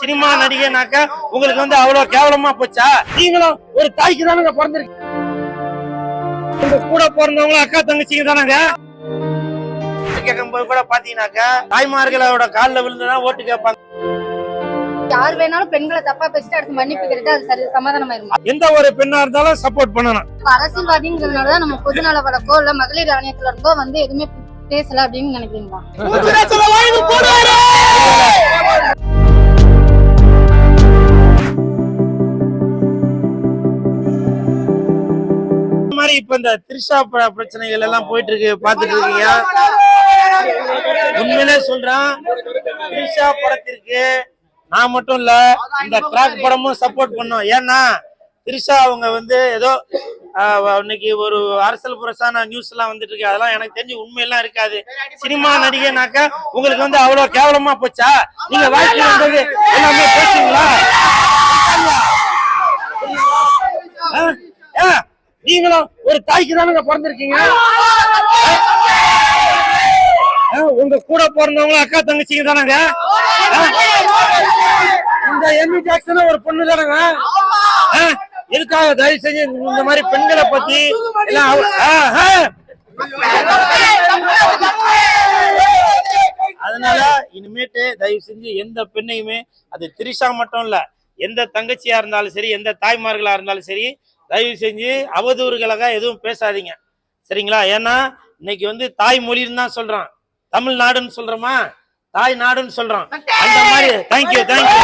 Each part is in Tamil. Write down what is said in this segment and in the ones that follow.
சினிமா நடிகைனாக்க உங்களுக்கு வந்து அவ்வளவு கேவலமா போச்சா? நீங்களும் ஒரு தாய்க்கு தானங்க பிறந்திருக்கு உங்க கூட பிறந்தவங்களும் அக்கா தங்கச்சிங்க தானங்க? கேட்கும்போது கூட பாத்தீங்கன்னாக்கா தாய்மார்களோட காலில் விழுந்துதான் ஓட்டு கேட்பாங்க. யார் வேணாலும் பெண்களை தப்பா பேசிட்டு அடுத்து மன்னிப்பு கேட்டு அது சரி சமாதானமாயிருமா? எந்த ஒரு பெண்ணா இருந்தாலும் சப்போர்ட் பண்ணணும். அரசியல்வாதிங்கிறதுனாலதான் நம்ம பொதுநல வழக்கோ இல்ல மகளிர் ஆணையத்துல இருந்தோ வந்து எதுவுமே பேசல அப்படின்னு நினைக்கிறீங்களா? இப்ப இந்த திரிஷா ப- பிரச்சனைகள் எல்லாம் போயிட்டு இருக்கு பாத்துட்டு இருக்கீங்க. உண்மையிலே சொல்றேன் திரிஷா படத்திற்கு நான் மட்டும் இல்ல இந்த கிராக் படமும் சப்போர்ட் பண்ணோம். ஏன்னா திரிஷா அவங்க வந்து ஏதோ இன்னைக்கு ஒரு அரசியல் புரசான நியூஸ் எல்லாம் வந்துட்டு இருக்கு. அதெல்லாம் எனக்கு தெரிஞ்சு உண்மையெல்லாம் இருக்காது. சினிமா நடிகைனாக்க உங்களுக்கு வந்து அவ்வளவு கேவலமா போச்சா? நீங்க வாழ்க்கை வந்தது எல்லாமே பேசுங்களா ஆ? ஆ, நீங்களும் ஒரு தாய்க்கு தானங்க பிறந்திருக்கீங்க ஆ, உங்க கூட பிறந்தவங்களும் அக்கா தங்கச்சிங்க தானங்க? இந்த எம்மி ஜாக்சன் ஒரு பொண்ணு தானங்க எதுக்காக தயவு செஞ்சு இந்த மாதிரி பெண்களை பத்தி. அதனால இனிமேட்டு தயவு செஞ்சு எந்த பெண்ணையுமே அது திரிஷா மட்டும் இல்ல எந்த தங்கச்சியா இருந்தாலும் சரி எந்த தாய்மார்களா இருந்தாலும் சரி தயவு செஞ்சு அவதூறுகளாக எதுவும் பேசாதீங்க. சரிங்களா? ஏன்னா இன்னைக்கு வந்து தாய் மொழின்னு தான் சொல்றான். தமிழ்நாடுன்னு சொல்றோமா? தாய் நாடுன்னு சொல்றோம் அந்த மாதிரி தேங்க்யூ தேங்க்யூ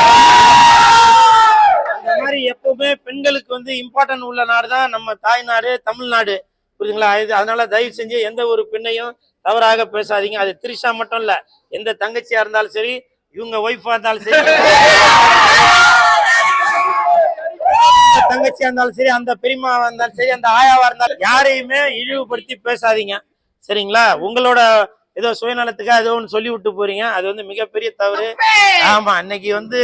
அந்த மாதிரி எப்பவுமே பெண்களுக்கு வந்து இம்பார்ட்டன்ட் உள்ள நாடு தான் நம்ம தாய்நாடு தமிழ்நாடு புரியுதுங்களா? இது அதனால தயவு செஞ்சு எந்த ஒரு பெண்ணையும் தவறாக பேசாதீங்க. அது திரிஷா மட்டும் இல்ல எந்த தங்கச்சியா இருந்தாலும் சரி இவங்க ஒய்ஃபா இருந்தாலும் சரி. தங்கச்சியா இருந்தாலும் சரி அந்த பெரியம்மாவா இருந்தாலும் சரி அந்த ஆயாவா இருந்தாலும் யாரையுமே இழிவுபடுத்தி பேசாதீங்க. சரிங்களா? உங்களோட ஏதோ சுயநலத்துக்காக ஏதோ ஒன்று சொல்லி விட்டு போறீங்க. அது வந்து மிகப்பெரிய தவறு. ஆமா இன்னைக்கு வந்து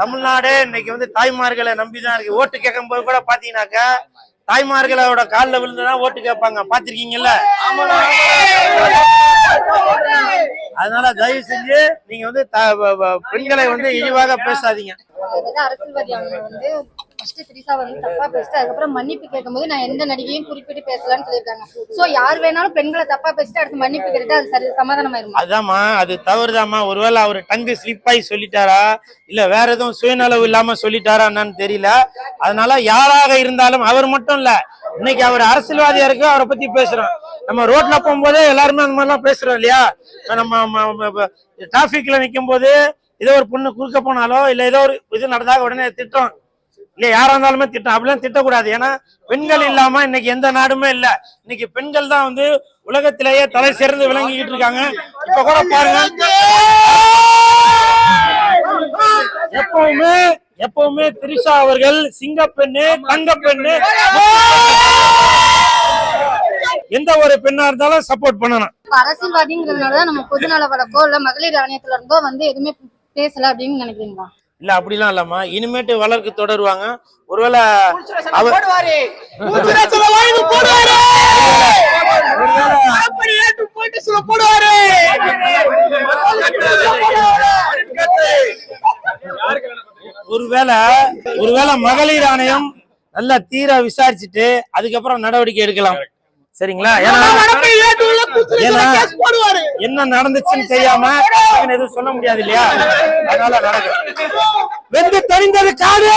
தமிழ்நாடே இன்னைக்கு வந்து தாய்மார்களை நம்பிதான் இருக்கு. ஓட்டு கேட்கும் போது கூட பாத்தீங்கன்னாக்கா தாய்மார்களோட காலில் விழுந்துதான் ஓட்டு கேட்பாங்க. பாத்திருக்கீங்கல்ல? அதனால தயவு செஞ்சு நீங்க வந்து பெண்களை வந்து இழிவாக பேசாதீங்க. அரசியல்வாதி அவங்க வந்து ஃபர்ஸ்ட் திரிசா வந்து தப்பா பேசிட்டு அதுக்கப்புறம் மன்னிப்பு கேட்கும்போது நான் எந்த நடிகையும் குறிப்பிட்டு பேசலாம்னு சொல்லியிருக்காங்க. சோ யார் வேணாலும் பெண்களை தப்பா பேசிட்டு அடுத்து மன்னிப்பு கேட்டு அது சரி சமாதானமாயிருமா? அதாம்மா அது தவறுதாம்மா. ஒருவேளை அவர் டங்கு ஸ்லிப் ஆகி சொல்லிட்டாரா? இல்ல வேற எதுவும் சுயநலவு இல்லாம சொல்லிட்டாரா என்னன்னு தெரியல. அதனால யாராக இருந்தாலும் அவர் மட்டும் இல்ல இன்னைக்கு அவர் அரசியல்வாதியா இருக்கு அவரை பத்தி பேசுறோம். நம்ம ரோட்ல போகும்போது எல்லாருமே அந்த மாதிரிலாம் பேசுறோம் இல்லையா? நம்ம டிராபிக்ல நிற்கும் போது ஏதோ ஒரு பொண்ணு குறுக்க போனாலோ இல்ல ஏதோ ஒரு இது நடந்தாக உடனே திட்டம் இல்ல யாரா இருந்தாலுமே திட்டம் அப்படிலாம் திட்டக்கூடாது. ஏன்னா பெண்கள் இல்லாம இன்னைக்கு எந்த நாடுமே இல்ல. இன்னைக்கு பெண்கள் தான் வந்து உலகத்திலேயே தலை சிறந்து விளங்கிக்கிட்டு இருக்காங்க. இப்போ கூட பாருங்க. எப்பவுமே எப்பவுமே திரிஷா அவர்கள் சிங்க பெண்ணு தங்க பெண்ணு எந்த ஒரு பெண்ணா இருந்தாலும் சப்போர்ட் பண்ணணும். இப்ப அரசியல்வாதிங்கிறதுனாலதான் நம்ம பொதுநல வழக்கோ இல்ல மகளிர் ஆணையத்துல இருந்தோ வந்து எதுவுமே பேசல அப்படின்னு நினைக்கிறீங்களா? இல்ல அப்படிலாம் இல்லம்மா. இனிமேட்டு வளர்க்கு தொடருவாங்க. ஒருவேளை ஒருவேளை ஒருவேளை மகளிர் ஆணையம் நல்லா தீர விசாரிச்சுட்டு அதுக்கப்புறம் நடவடிக்கை எடுக்கலாம். சரிங்களா? என்ன நடந்துச்சுன்னு தெரியாம எதுவும் சொல்ல முடியாது இல்லையா? அதனால நடக்கும் வெந்து தெரிந்தது காது.